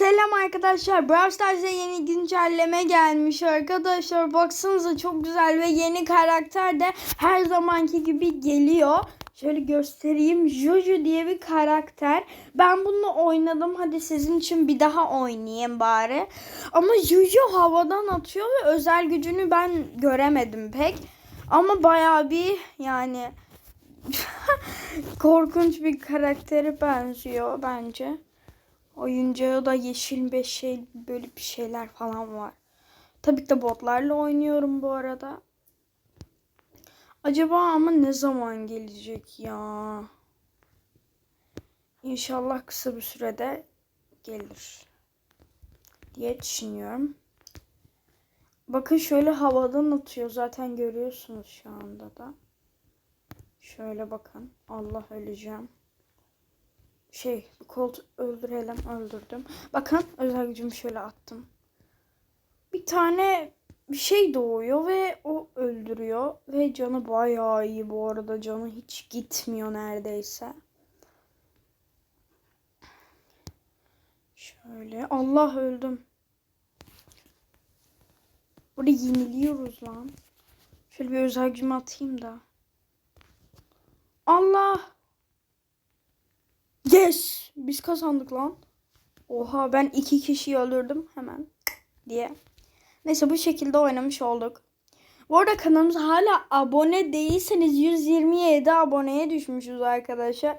Selam arkadaşlar. Brawl Stars'a yeni güncelleme gelmiş arkadaşlar. Baksanıza çok güzel ve yeni karakter de her zamanki gibi geliyor. Şöyle göstereyim. Jojo diye bir karakter. Ben bununla oynadım. Hadi sizin için bir daha oynayayım bari. Ama Jojo havadan atıyor ve özel gücünü ben göremedim pek. Ama bayağı bir yani korkunç bir karaktere benziyor bence. Oyuncağı da yeşil bir şey böyle bir şeyler falan var. Tabii ki de botlarla oynuyorum bu arada. Acaba ama ne zaman gelecek ya? İnşallah kısa bir sürede gelir diye düşünüyorum. Bakın şöyle havadan atıyor zaten görüyorsunuz şu anda da. Şöyle bakın. Allah öleceğim şey Colt öldürelim öldürdüm. Bakın özel gücümü şöyle attım. Bir tane bir şey doğuyor ve o öldürüyor ve canı bayağı iyi bu arada canı hiç gitmiyor neredeyse. Şöyle Allah öldüm. Burada yeniliyoruz lan. Şöyle bir özel gücümü atayım da. Allah. Yes! Biz kazandık lan. Oha ben iki kişiyi öldürdüm hemen diye. Neyse bu şekilde oynamış olduk. Bu arada kanalımıza hala abone değilseniz 127 aboneye düşmüşüz arkadaşlar.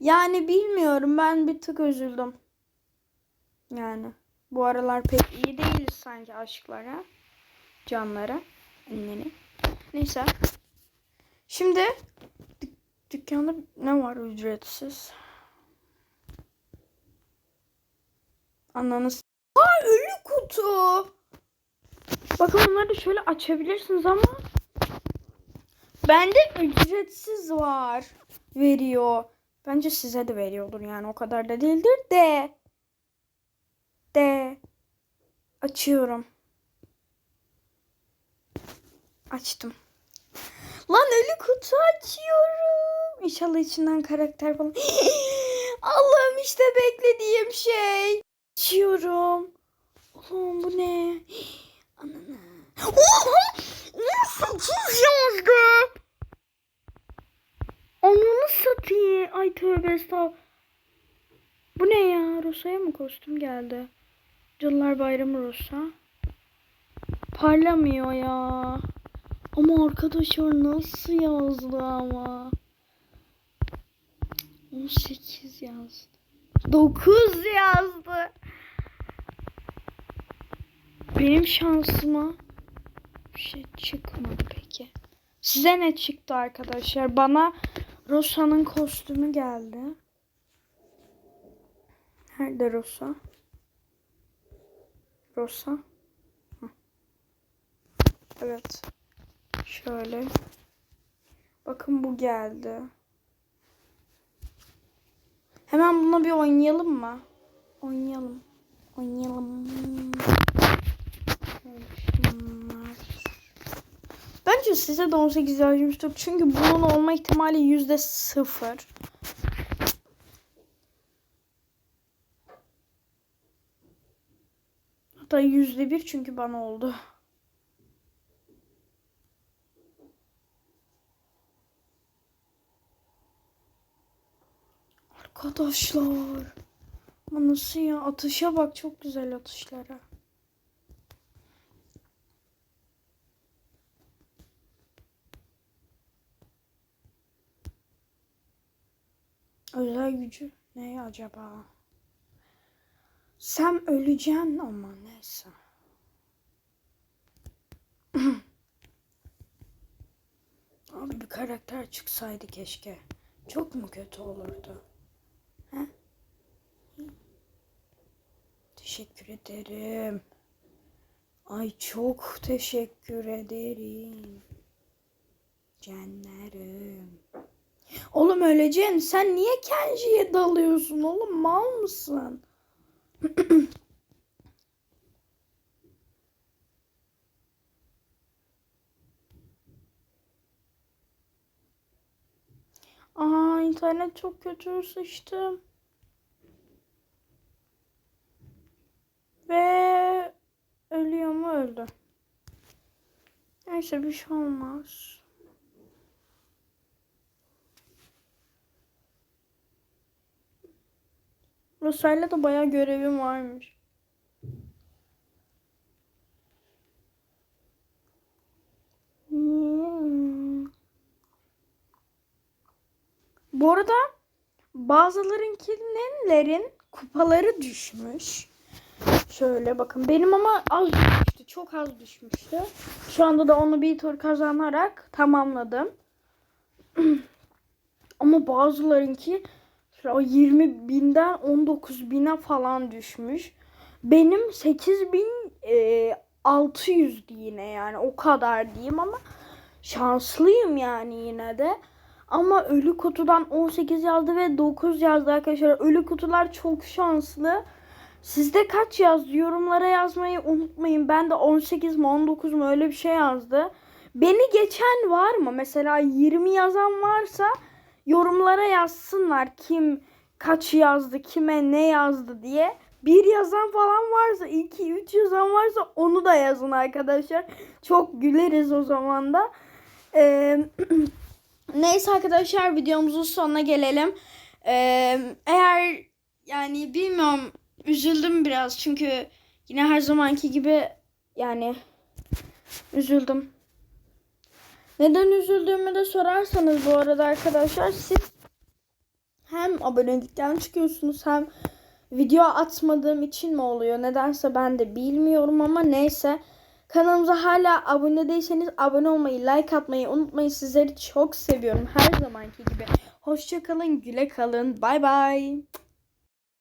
Yani bilmiyorum ben bir tık üzüldüm. Yani bu aralar pek iyi değiliz sanki aşklara. Canlara. Anneni. Neyse. Şimdi dük- dükkanda ne var ücretsiz? Ananız. Aa ölü kutu. Bakın onları da şöyle açabilirsiniz ama bende ücretsiz var. Veriyor. Bence size de veriyordur yani o kadar da değildir de. De. Açıyorum. Açtım. Lan ölü kutu açıyorum. İnşallah içinden karakter falan. Allah'ım işte beklediğim şey. Açıyorum. Oğlum bu ne? Ananı. Oha! 18 yazdı. Ananı satayım. Ay tövbe estağfurullah. Bu ne ya? Rosa'ya mı kostüm geldi? Cadılar Bayramı Rosa. Parlamıyor ya. Ama arkadaşlar nasıl yazdı ama? 18 yazdı. 9 yazdı. Benim şansıma bir şey çıkmadı peki. Size ne çıktı arkadaşlar? Bana Rosa'nın kostümü geldi. Nerede Rosa? Rosa. Evet. Şöyle. Bakın bu geldi. Hemen buna bir oynayalım mı? Oynayalım. Oynayalım. Şunlar. Bence size de 18 yazmıştır. Çünkü bunun olma ihtimali yüzde sıfır. Hatta yüzde bir çünkü bana oldu. Arkadaşlar. Nasıl ya? Atışa bak çok güzel atışlara. Özel gücü ne acaba? Sen öleceksin ama neyse. Abi bir karakter çıksaydı keşke. Çok mu kötü olurdu? He? Teşekkür ederim. Ay çok teşekkür ederim. Canlarım. Oğlum öleceğim. Sen niye Kenji'ye dalıyorsun oğlum? Mal mısın? Aa internet çok kötü sıçtım. Ve ölüyor mu öldü. Neyse bir şey olmaz. Ruslarla da bayağı görevim varmış. Hmm. Bu arada bazılarınkilerin kupaları düşmüş. Şöyle bakın benim ama az düşmüştü. Çok az düşmüştü. Şu anda da onu bir tur kazanarak tamamladım. ama bazılarınki o 20 binden 19 bine falan düşmüş. Benim 8600 yine yani o kadar diyeyim ama şanslıyım yani yine de. Ama ölü kutudan 18 yazdı ve 9 yazdı arkadaşlar. Ölü kutular çok şanslı. Sizde kaç yazdı? Yorumlara yazmayı unutmayın. Ben de 18 mi 19 mu öyle bir şey yazdı. Beni geçen var mı? Mesela 20 yazan varsa yorumlara yazsınlar. Kim kaç yazdı, kime ne yazdı diye. Bir yazan falan varsa, 2 3 yazan varsa onu da yazın arkadaşlar. Çok güleriz o zaman da. Ee, neyse arkadaşlar videomuzun sonuna gelelim. Ee, eğer yani bilmiyorum üzüldüm biraz çünkü yine her zamanki gibi yani üzüldüm. Neden üzüldüğümü de sorarsanız bu arada arkadaşlar siz hem abonelikten çıkıyorsunuz hem video atmadığım için mi oluyor nedense ben de bilmiyorum ama neyse. Kanalımıza hala abone değilseniz abone olmayı, like atmayı unutmayın. Sizleri çok seviyorum her zamanki gibi. Hoşçakalın, güle kalın. Bay bay.